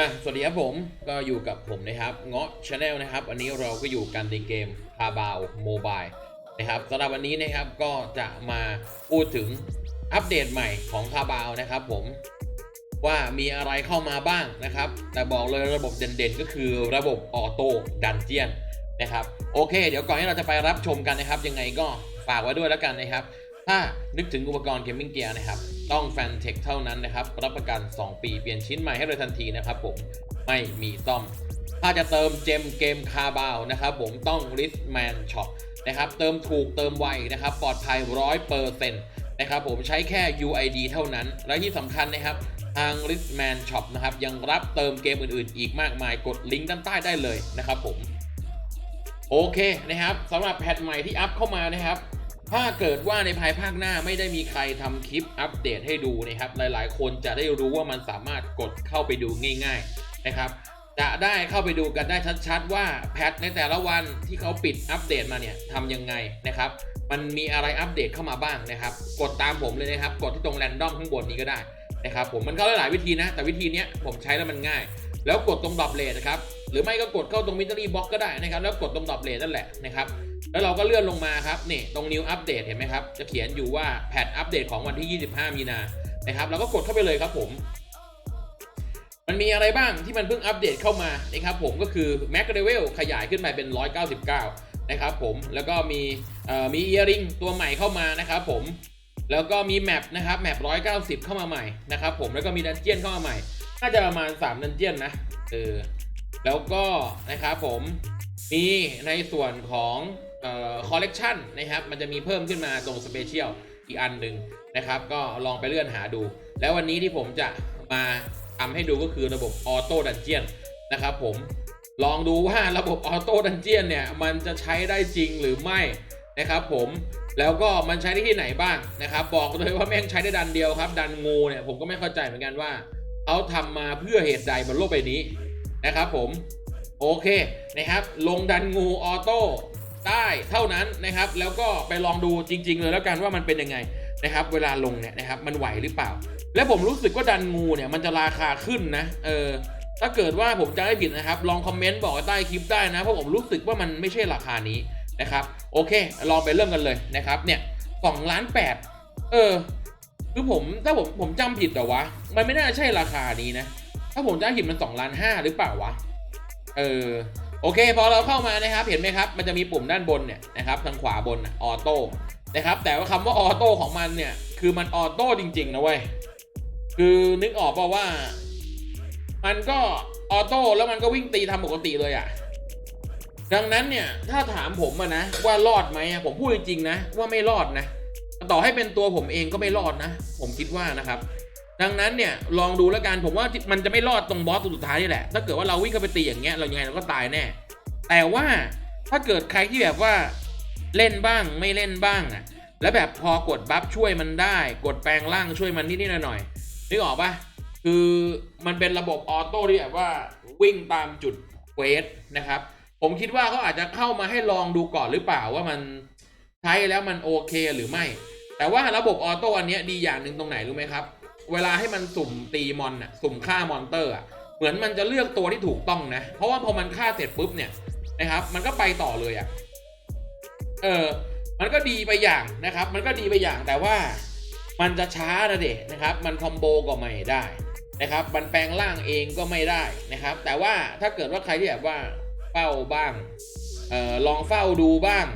อะสวัสดีครับผมก็อยู่กับผมนะครับเงาะชาแนลนะครับวันนี้เราก็อยู่กันในเกมคาบาวโมบายนะครับสำหรับวันนี้นะครับก็จะมาพูดถึงอัปเดตใหม่ของคาบาวนะครับผมว่ามีอะไรเข้ามาบ้างนะครับ แต่บอกเลยระบบเด่นๆ ก็คือระบบออโต้ดันเจียนนะครับโอเค เดี๋ยวก่อนที่เราจะไปรับชมกันนะครับ ยังไงก็ฝากไว้ด้วยแล้วกันนะครับ ถ้านึกถึงอุปกรณ์เกมมิ่งเกียร์นะครับ ต้องแฟนเทคเท่านั้นนะครับ รับประกัน 2 ปีเปลี่ยนชิ้นใหม่ให้เลยทันทีนะครับผมไม่มีซ่อม ถ้าจะเติมเจมเกมคาบาวนะครับผมต้อง r i s m a n Shop นะครับเติมถูกเติมไวนะครับ ปลอดภัย100%นะครับผมใช้แค่ UID เท่านั้น และที่สำคัญนะครับ ทาง r i s m a n Shop นะครับ ยังรับเติมเกมอื่นๆ อีกมากมายกดลิงก์ด้านใต้ได้เลยนะครับผม โอเคนะครับสำหรับแพทใหม่ที่อัพเข้ามานะครับ ถ้าเกิดว่าในภายภาคหน้าไม่ได้มีใครทำคลิปอัปเดตให้ดูนะครับ หลายๆ คนจะได้รู้ว่ามันสามารถกดเข้าไปดูง่าย ๆนะครับ จะได้เข้าไปดูกันได้ชัดๆ ว่าแพทในแต่ละวันที่เขาปิดอัปเดตมาเนี่ยทำยังไงนะครับ มันมีอะไรอัปเดตเข้ามาบ้างนะครับ กดตามผมเลยนะครับ กดที่ตรงแรนดอมข้างบนนี้ก็ได้นะครับผมมันเข้าได้หลายวิธีนะ แต่วิธีนี้ผมใช้แล้วมันง่าย แล้วกดตรงดรอปเลทนะครับหรือไม่ก็กดเข้าตรงมิ t รี่บ็อกก็ได้นะครับ แล้วกดตรงดรอปเลทนั่นแหละนะครับ แล้วเราก็เลื่อนลงมาครับนี่ตรง new update เห็นไหมครับ จะเขียนอยู่ว่าแพทอัปเดตของวันที่ 25 มีนานะครับเราก็กดเข้าไปเลยครับผม มันมีอะไรบ้างที่มันเพิ่งอัปเดตเข้ามานะครับผมก็คือ Mac Level ขยายขึ้นไปเป็น 199 นะครับผมแล้วก็มีเอ่อมี Earring ตัวใหม่เข้ามานะครับผมแล้วก็มีแมปนะครับแมป190 เข้ามาใหม่นะครับผมแล้วก็มีดันเจียนเข้ามาใหม่ น่าจะประมาณ 3 ดันเจียนนะเออแล้วก็นะครับผมมีในส่วนของ เอ่อคอลเลกชันนะครับ มันจะมีเพิ่มขึ้นมาตรงสเปเชียลอีกอันหนึ่งนะครับ ก็ลองไปเลื่อนหาดู แล้ววันนี้ที่ผมจะมาทำให้ดูก็คือระบบออโต้ดันเจียนนะครับผมลองดูว่าระบบออโต้ดันเจียนเนี่ยมันจะใช้ได้จริงหรือไม่นะครับผมแล้วก็มันใช้ได้ที่ไหนบ้างนะครับ บอกเลยว่าแม่งใช้ได้ดันเดียวครับ ดันงูเนี่ยผมก็ไม่เข้าใจเหมือนกันว่าเขาทำมาเพื่อเหตุใดบนโลกใบนี้นะครับผมโอเคนะครับ ลงดันงูออโต้ ได้เท่านั้นนะครับ แล้วก็ไปลองดูจริง ๆ เลยแล้วกันว่ามันเป็นยังไงนะครับ เวลาลงเนี่ยนะครับมันไหวหรือเปล่า และผมรู้สึกว่าดันงูเนี่ยมันจะราคาขึ้นนะเออถ้าเกิดว่าผมจะไม่ผิดนะครับ ลองคอมเมนต์บอกใต้คลิปได้นะเพราะผมรู้สึกว่ามันไม่ใช่ราคานี้นะครับ โอเค ลองไปเริ่มกันเลยนะครับเนี่ยสองล้านแปดเออคือผมถ้าผมผมจำผิดแต่วะ มันไม่น่าใช่ราคานี้นะ ถ้าผมจำผิดมัน2ล้านห้าหรือเปล่าวะ เออ โอเค พอเราเข้ามานะครับ เห็นไหมครับ มันจะมีปุ่มด้านบนเนี่ยนะครับทางขวาบนออโต้นะครับ แต่ว่าคำว่าออโต้ของมันเนี่ย คือมันออโต้จริง ๆ นะเว้ย คือนึกออกเปล่าว่า มันก็ออโต้แล้วมันก็วิ่งตีทำปกติเลยอะ่ะ ดังนั้นเนี่ยถ้าถามผมอะนะว่ารอดไหมผมพูดจริงๆนะว่าไม่รอดนะ ต่อให้เป็นตัวผมเองก็ไม่รอดนะ ผมคิดว่านะครับ ดังนั้นเนี่ยลองดูแล้วกันผมว่ามันจะไม่รอดตรงบอสตัวสุดท้ายนี่แหละ ถ้าเกิดว่าเราวิ่งเข้าไปตีอย่างเงี้ยเรายังไงเราก็ตายแน่ แต่ว่าถ้าเกิดใครที่แบบว่าเล่นบ้างไม่เล่นบ้างอะแล้วแบบพอกดบัฟช่วยมันได้ กดแปลงร่างช่วยมันนิดๆหน่อยๆนึกออกปะคือมันเป็นระบบออโต้ที่แบบว่าวิ่งตามจุดเวสนะครับ ผมคิดว่าเขาอาจจะเข้ามาให้ลองดูก่อนหรือเปล่าว่ามันใช้แล้วมันโอเคหรือไม่ แต่ว่าระบบออโต้อันนี้ดีอย่างหนึ่งตรงไหนรู้ไหมครับ เวลาให้มันสุ่มตีมอนอะสุ่มฆ่ามอนเตอร์อะเหมือนมันจะเลือกตัวที่ถูกต้องนะ เพราะว่าพอมันฆ่าเสร็จปุ๊บเนี่ยนะครับ มันก็ไปต่อเลยอะเออมันก็ดีไปอย่างนะครับ มันก็ดีไปอย่างแต่ว่ามันจะช้านะเด็นะครับ มันคอมโบก็ไม่ได้นะครับ มันแปลงร่างเองก็ไม่ได้นะครับ แต่ว่าถ้าเกิดว่าใครที่แบบว่าเฝ้าบ้างเออลองเฝ้าดูบ้าง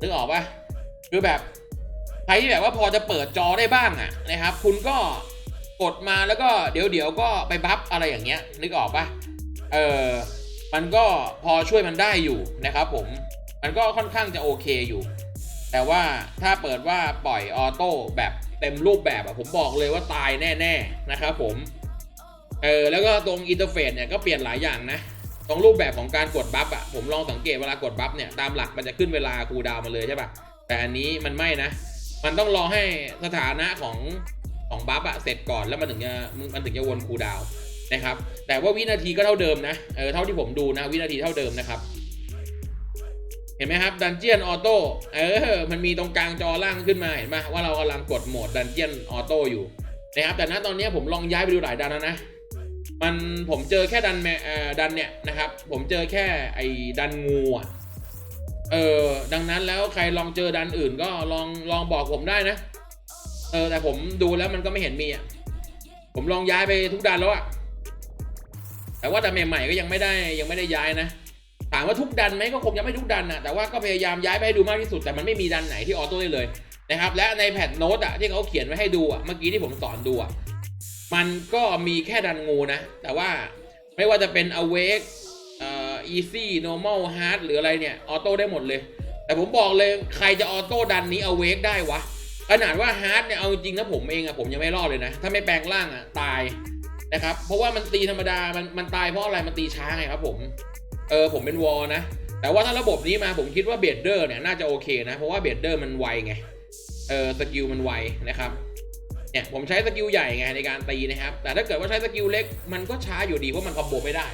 นึกออกปะคือแบบใครที่แบบว่าพอจะเปิดจอได้บ้างอะนะครับ คุณก็ กดมาแล้วก็เดี๋ยวเดี๋ยวก็ไปบัฟอะไรอย่างเงี้ยนึกออกปะเออมันก็พอช่วยมันได้อยู่นะครับผมมันก็ค่อนข้างจะโอเคอยู่ แต่ว่าถ้าเปิดว่าปล่อยออโต้แบบเต็มรูปแบบอะผมบอกเลยว่าตายแน่ ๆนะครับผมเออแล้วก็ตรงอินเทอร์เฟซเนี่ยก็เปลี่ยนหลายอย่างนะตรงรูปแบบของการกดบัฟอะผมลองสังเกตเวลากดบัฟเนี่ยตามหลักมันจะขึ้นเวลาคูลดาวมาเลยใช่ปะแต่อันนี้มันไม่นะ มันต้องรอให้สถานะของ ของบัฟอะเสร็จก่อนแล้วมันถึงจะมันถึงจะวนคูดาวนะครับ แต่ว่าวินาทีก็เท่าเดิมนะเออเท่าที่ผมดูนะวินาทีเท่าเดิมนะครับ เห็นไหมครับดันเจียนออโต้เออมันมีตรงกลางจอล่างขึ้นมาเห็นไหมว่าเรากำลังกดโหมดดันเจียนออโต้อยู่นะครับ แต่ณตอนนี้ผมลองย้ายไปดูหลายดันแล้วนะมันผมเจอแค่ดันแม่ดันเนี่ยนะครับ ผมเจอแค่ไอ้ดันงูอะเออดังนั้นแล้วใครลองเจอดันอื่นก็ลองลองบอกผมได้นะ เออแต่ผมดูแล้วมันก็ไม่เห็นมีอะผมลองย้ายไปทุกดันแล้วอะแต่ว่าดันใหม่ๆก็ยังไม่ได้ยังไม่ได้ย้ายนะถามว่าทุกดันไหมก็คงยังไม่ทุกดันนะแต่ว่าก็พยายามย้ายไปให้ดูมากที่สุดแต่มันไม่มีดันไหนที่ออโต้ได้เลยนะครับและในแผ่นโน้ตอะที่เขาเขียนไว้ให้ดูอะเมื่อกี้ที่ผมสอนดูอะมันก็มีแค่ดันงูนะ แต่ว่าไม่ว่าจะเป็น awake เอ่อ easy normal hard หรืออะไรเนี่ยออโต้ได้หมดเลย แต่ผมบอกเลยใครจะออโต้ดันนี้ awake ได้วะ ขนาดว่า hard เนี่ยเอาจริงนะผมเองอะผมยังไม่รอดเลยนะ ถ้าไม่แปลงร่างอะตายนะครับ เพราะว่ามันตีธรรมดา มันมันตายเพราะอะไร มันตีช้าไงครับผม เออผมเป็นวอลนะ แต่ว่าถ้าระบบนี้มาผมคิดว่าเบดเดอร์เนี่ยน่าจะโอเคนะ เพราะว่าเบดเดอร์มันไวไง เออสกิลมันไวนะครับ เนี่ยผมใช้สกิลใหญ่ไงในการตีนะครับ แต่ถ้าเกิดว่าใช้สกิลเล็กมันก็ช้าอยู่ดีเพราะมันคอมโบไม่ได้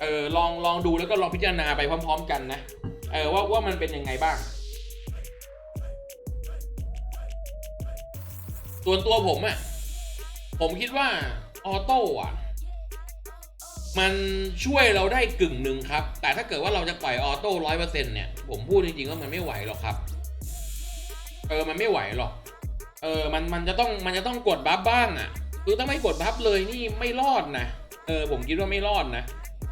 เออลองลองดูแล้วก็ลองพิจารณาไปพร้อม ๆ กันนะ เออว่าว่ามันเป็นยังไงบ้าง ส่วนตัวผมอะ่ะผมคิดว่าออโต้อะมันช่วยเราได้กึ่งหนึ่งครับ แต่ถ้าเกิดว่าเราจะปล่อยออโต้ร้อยเปอร์เซ็นต์เนี่ย ผมพูดจริงๆว่ามันไม่ไหวหรอกครับ เออ มันไม่ไหวหรอก เออ มัน มันจะต้อง มันจะต้องกดบัฟบ้างอะ่ะ คือถ้าไม่กดบัฟเลยนี่ไม่รอดนะ เออ ผมคิดว่าไม่รอดนะ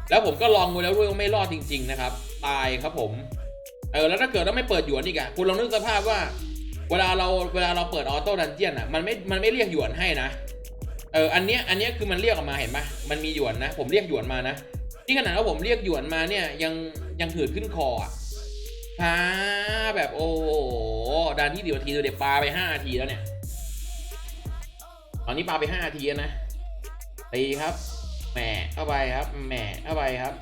แล้วผมก็ลองดูแล้วด้วยว่าไม่รอดจริง ๆ นะครับ ตายครับผม เออ แล้วถ้าเกิดว่าไม่เปิดหยวนอีกอะคุณลองนึกสภาพว่า เวลาเราเวลาเราเปิดออโต้ดันเจียนอะมันไม่มันไม่เรียกหยวนให้นะเอออันเนี้ยอันเนี้ยคือมันเรียกออกมาเห็นปะมันมีหยวนนะ ผมเรียกหยวนมานะนี่ขนาดว่าผมเรียกหยวนมาเนี่ยยังยังหืดขึ้นคออะช้าแบบโอ้โหดันที่เดียวทีเดียวปลาไปห้านาทีแล้วเนี่ยตอนนี้ปลาไปห้านาทีนะตีครับแหมเข้าไปครับแหมเข้าไปครับ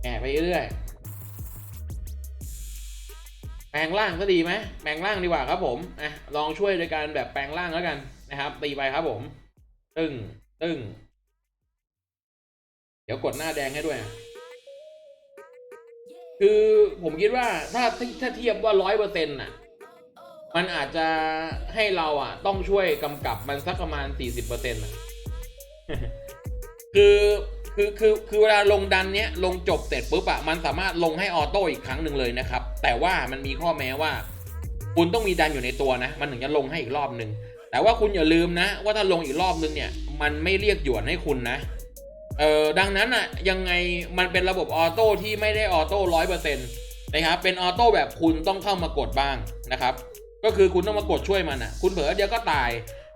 แหมไปเรื่อย แปลงร่างก็ดีไหมแปลงร่างดีกว่าครับผมอะลองช่วยโดยการแบบแปลงร่างแล้วกันนะครับ ตีไปครับผม ตึ้งตึ้งเดี๋ยวกดหน้าแดงให้ด้วย คือผมคิดว่าถ้าถ้าเทียบว่าร้อยเปอร์เซ็นต์่ะ มันอาจจะให้เราอะ ต้องช่วยกำกับมันสักประมาณสี่สิบเปอร์เซ็นต์อะ คือ คือคือคือเวลาลงดันเนี้ยลงจบเสร็จปุ๊บอะมันสามารถลงให้ออโต้อีกครั้งหนึ่งเลยนะครับ แต่ว่ามันมีข้อแม้ว่า คุณต้องมีดันอยู่ในตัวนะ มันถึงจะลงให้อีกรอบหนึ่งแต่ว่าคุณอย่าลืมนะ ว่าถ้าลงอีกรอบนึงเนี่ย มันไม่เรียกหยวนให้คุณนะเออดังนั้นอะยังไงมันเป็นระบบออโต้ที่ไม่ได้ออโต้ร้อยเปอร์เซ็นต์นะครับเป็นออโต้แบบคุณต้องเข้ามากดบ้างนะครับ ก็คือคุณต้องมากดช่วยมันอะคุณเผลอเดียวก็ตาย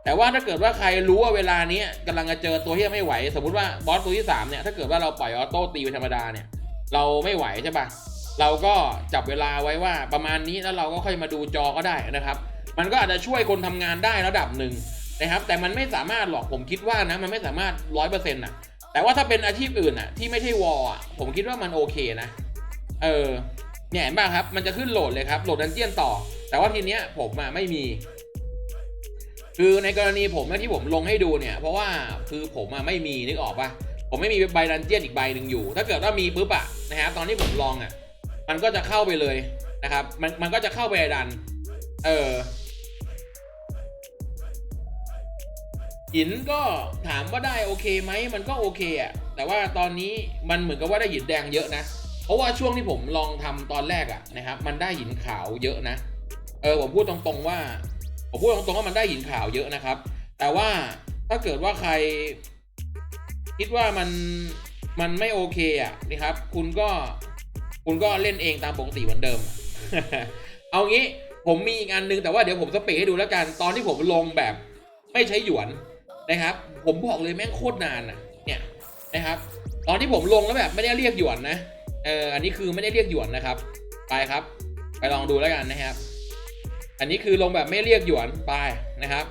แต่ว่าถ้าเกิดว่าใครรู้ว่าเวลานี้กำลังจะเจอตัวที่ไม่ไหว สมมุติว่าบอสตัวที่3เนี่ยถ้าเกิดว่าเราปล่อยออโต้ตีไปธรรมดาเนี่ยเราไม่ไหวใช่ปะเราก็จับเวลาไว้ว่าประมาณนี้แล้วเราก็ค่อยมาดูจอก็ได้นะครับ มันก็อาจจะช่วยคนทำงานได้ระดับหนึ่งนะครับ แต่มันไม่สามารถหรอกผมคิดว่านะมันไม่สามารถร้อยเปอร์เซ็นต์อะแต่ว่าถ้าเป็นอาชีพอื่นอะที่ไม่ใช่วอลอะผมคิดว่ามันโอเคนะ เออเนี่ยเห็นปะครับ มันจะขึ้นโหลดเลยครับโหลดดันเจียนต่อ แต่ว่าทีเนี้ยผมอะไม่มี คือในกรณีผมที่ผมลงให้ดูเนี่ย เพราะว่าคือผมอะไม่มีนึกออกปะผมไม่มีใบดันเจียนอีกใบหนึ่งอยู่ ถ้าเกิดว่ามีปุ๊บอะนะครับตอนที่ผมลองอะมันก็จะเข้าไปเลยนะครับ มันมันก็จะเข้าไปดัน เออหินก็ถามว่าได้โอเคไหมมันก็โอเคอะแต่ว่าตอนนี้มันเหมือนกับว่าได้หินแดงเยอะนะเพราะว่าช่วงที่ผมลองทำตอนแรกอะนะครับ มันได้หินขาวเยอะนะ เออผมพูดตรงๆว่า ผมพูดตรงๆว่ามันได้หินขาวเยอะนะครับ แต่ว่าถ้าเกิดว่าใคร คิดว่ามันมันไม่โอเคอะนี่ครับ คุณก็คุณก็เล่นเองตามปกติเหมือนเดิม เอางี้ผมมีอีกอันนึงแต่ว่าเดี๋ยวผมสเปรให้ดูแล้วกัน ตอนที่ผมลงแบบไม่ใช้หยวนนะครับ ผมบอกเลยแม่งโคตรนานอะ เนี่ยนะครับ ตอนที่ผมลงแล้วแบบไม่ได้เรียกหยวนนะเอออันนี้คือไม่ได้เรียกหยวนนะครับ ไปครับ ไปลองดูแล้วกันนะครับ อันนี้คือลงแบบไม่เรียกหยวนไปนะครับ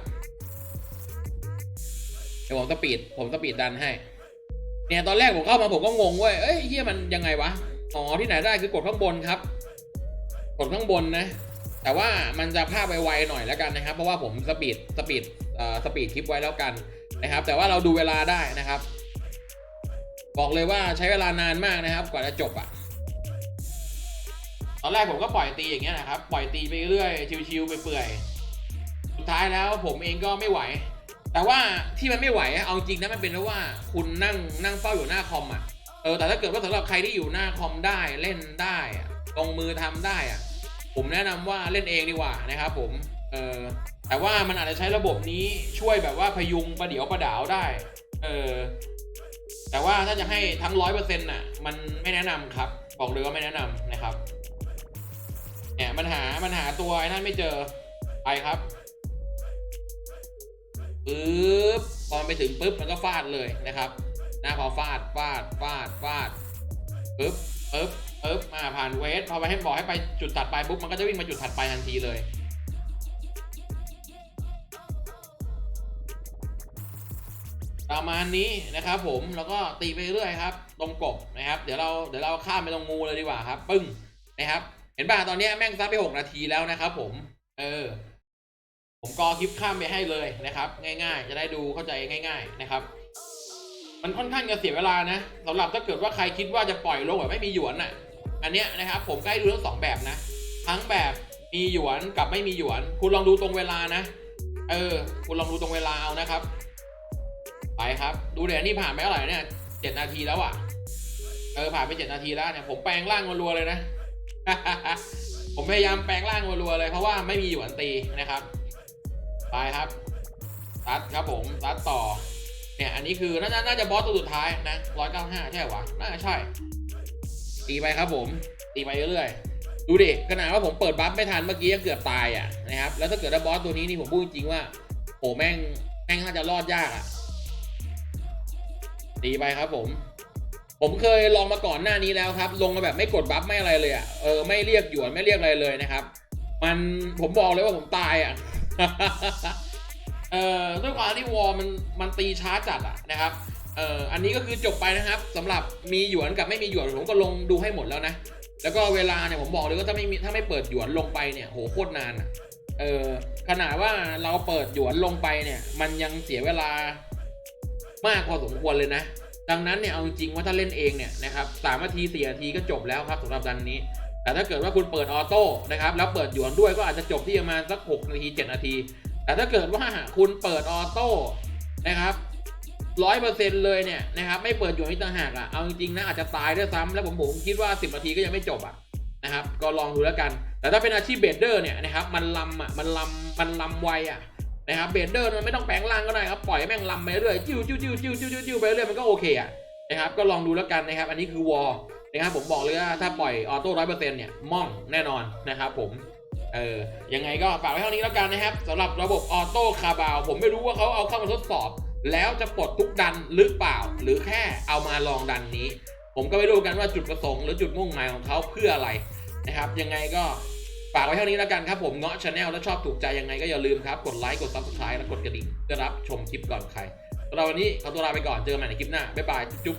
เดี๋ยวผมสปีดผมสปีดดันให้ เนี่ยตอนแรกผมเข้ามาผมก็งงเว้ย เอ้ยเฮียมันยังไงวะ อ๋อที่ไหนได้คือกดข้างบนครับ กดข้างบนนะ แต่ว่ามันจะภาพไวๆหน่อยแล้วกันนะครับ เพราะว่าผมสปีดสปีดเอ่อสปีดคลิปไว้แล้วกันนะครับ แต่ว่าเราดูเวลาได้นะครับ บอกเลยว่าใช้เวลานานมากนะครับ กว่าจะจบอะต อนแรกผมก็ปล่อยตีอย่างเงี้ยนะครับ ปล่อยตีไปเรื่อยชิวๆไปเปื่อยสุดท้ายแล้วผมเองก็ไม่ไหว แต่ว่าที่มันไม่ไหวเอาจริงนะมันเป็นเพราะว่าคุณนั่งนั่งเฝ้าอยู่หน้าคอมอะเออแต่ถ้าเกิดว่าสำหรับใครที่อยู่หน้าคอมได้เล่นได้ลงมือทำได้อะผมแนะนำว่าเล่นเองดีกว่านะครับผมเออแต่ว่ามันอาจจะใช้ระบบนี้ช่วยแบบว่าพยุงประเดี๋ยวประดาวได้เออแต่ว่าถ้าจะให้ทั้งร้อยเปอร์เซ็นต์น่ะมันไม่แนะนำครับ บอกเลยว่าไม่แนะนำนะครับ เนี่ยมันหามันหาตัวไอ้นั่นไม่เจอ ไปครับปึ๊บพอมันไปถึงปุ๊บมันก็ฟาดเลยนะครับนะพอฟาดฟาดฟาดฟาดปึ๊บปึ๊บปึ๊บมาผ่านเวทพอไปให้บอกให้ไปจุดถัดไปปุ๊บมันก็จะวิ่งมาจุดถัดไปทันทีเลยประมาณนี้นะครับผมแล้วก็ตีไปเรื่อยครับ ตรงกบนะครับ เดี๋ยวเราเดี๋ยวเราข้ามไปตรงงูเลยดีกว่าครับ ปึ้งนะครับ เห็นป่ะตอนนี้แม่งซัดไปหกนาทีแล้วนะครับผม เออ ผมกอคลิปข้ามไปให้เลยนะครับ ง่าย ๆ จะได้ดูเข้าใจง่าย ๆ นะครับ มันค่อนข้างจะเสียเวลานะสำหรับถ้าเกิดว่าใครคิดว่าจะปล่อยลงแบบไม่มีหยวนอะ อันเนี้ยนะครับ ผมก็ให้ดูทั้งสองแบบนะ ทั้งแบบมีหยวนกับไม่มีหยวน คุณลองดูตรงเวลานะ เออ คุณลองดูตรงเวลาเอานะครับ ไปครับ ดูเดี๋ยวนี่ผ่านไปเท่าไหร่เนี่ยเจ็ดนาทีแล้วอะ เออผ่านไปเจ็ดนาทีแล้วเนี่ยผมแปลงร่างรัวๆเลยนะ ผมพยายามแปลงร่างรัวๆเลยเพราะว่าไม่มีหยวนตีนะครับไปครับตัดครับผมตัดต่อ เนี่ยอันนี้คือน่าจะน่าจะบอสตัวสุดท้ายนะร้อยเก้าห้าใช่หวะน่าจะใช่ ตีไปครับผม ตีไปเรื่อยๆดูดิขนาดว่าผมเปิดบัฟไม่ทันเมื่อกี้ยังเกือบตายอะนะครับแล้วถ้าเกิดว่าบอสตัวนี้นี่ผมพูดจริงๆว่าโหแม่งแม่งน่าจะรอดยากอะตีไปครับผม ผมเคยลองมาก่อนหน้านี้แล้วครับ ลงมาแบบไม่กดบัฟไม่อะไรเลยอะเออไม่เรียกหยวนไม่เรียกอะไรเลยนะครับ มันผมบอกเลยว่าผมตายอะเอ่อด้วยความที่วอลมันมันตีช้าจัดอะนะครับเอ่ออันนี้ก็คือจบไปนะครับสำหรับมีหยวนกับไม่มีหยวนผมก็ลงดูให้หมดแล้วนะแล้วก็เวลาเนี่ยผมบอกเลยว่าถ้าไม่มีถ้าไม่เปิดหยวนลงไปเนี่ยโหโคตรนานอะเออขนาดว่าเราเปิดหยวนลงไปเนี่ย มันยังเสียเวลามากพอสมควรเลยนะ ดังนั้นเนี่ยเอาจริงว่าถ้าเล่นเองเนี่ยนะครับสามนาทีสี่นาทีก็จบแล้วครับสำหรับดันนี้ แต่ถ้าเกิดว่าคุณเปิดออโต้นะครับแล้วเปิดหยวนด้วยก็อาจจะจบที่ประมาณสัก6นาที7นาที แต่ถ้าเกิดว่าคุณเปิดออโต้นะครับร้อยเปอร์เซ็นต์เลยเนี่ยนะครับไม่เปิดหยวนอีกต่างหากอะเอาจริงๆนะอาจจะตายด้วยซ้ำแล้วผมผมคิดว่า10นาทีก็ยังไม่จบอะนะครับก็ลองดูแล้วกัน แต่ถ้าเป็นอาชีพเบดเดอร์เนี่ยนะครับมันลำอะมันลำมันลำไวอะ นะครับเบดเดอร์มันไม่ต้องแปลงร่างก็ได้ครับปล่อยแม่งลำไปเรื่อยจิ้วจิ้วจิ้วจิ้วจิ้วจิ้วจิ้วไปเรื่อยมันก็โอเคอะนะครับก็ลองดูแล้วกันนะครับ อันนี้คือวอลนะครับผมบอกเลยว่าถ้าปล่อยออโต้ร้อยเปอร์เซ็นต์เนี่ยม่องแน่นอนนะครับผมเออยังไงก็ฝากไว้เท่านี้แล้วกันนะครับสำหรับระบบออโต้คาบาวผมไม่รู้ว่าเขาเอาเข้ามาทดสอบ แล้วจะปลดทุกดันหรือเปล่า หรือแค่เอามาลองดันนี้ ผมก็ไม่รู้กันว่าจุดประสงค์หรือจุดมุ่งหมายของเขาเพื่ออะไรนะครับ ยังไงก็ ฝากไว้เท่านี้แล้วกันครับผมเงาะชาแนลแล้วชอบถูกใจยังไงก็อย่าลืมครับ กดไลค์กดซับสไครต์และกดกระดิ่งเพื่อรับชมคลิปก่อนใครเราวันนี้ขอตัวลาไปก่อนเจอกันใหม่ในคลิปหน้าบ๊ายบายจุ๊บ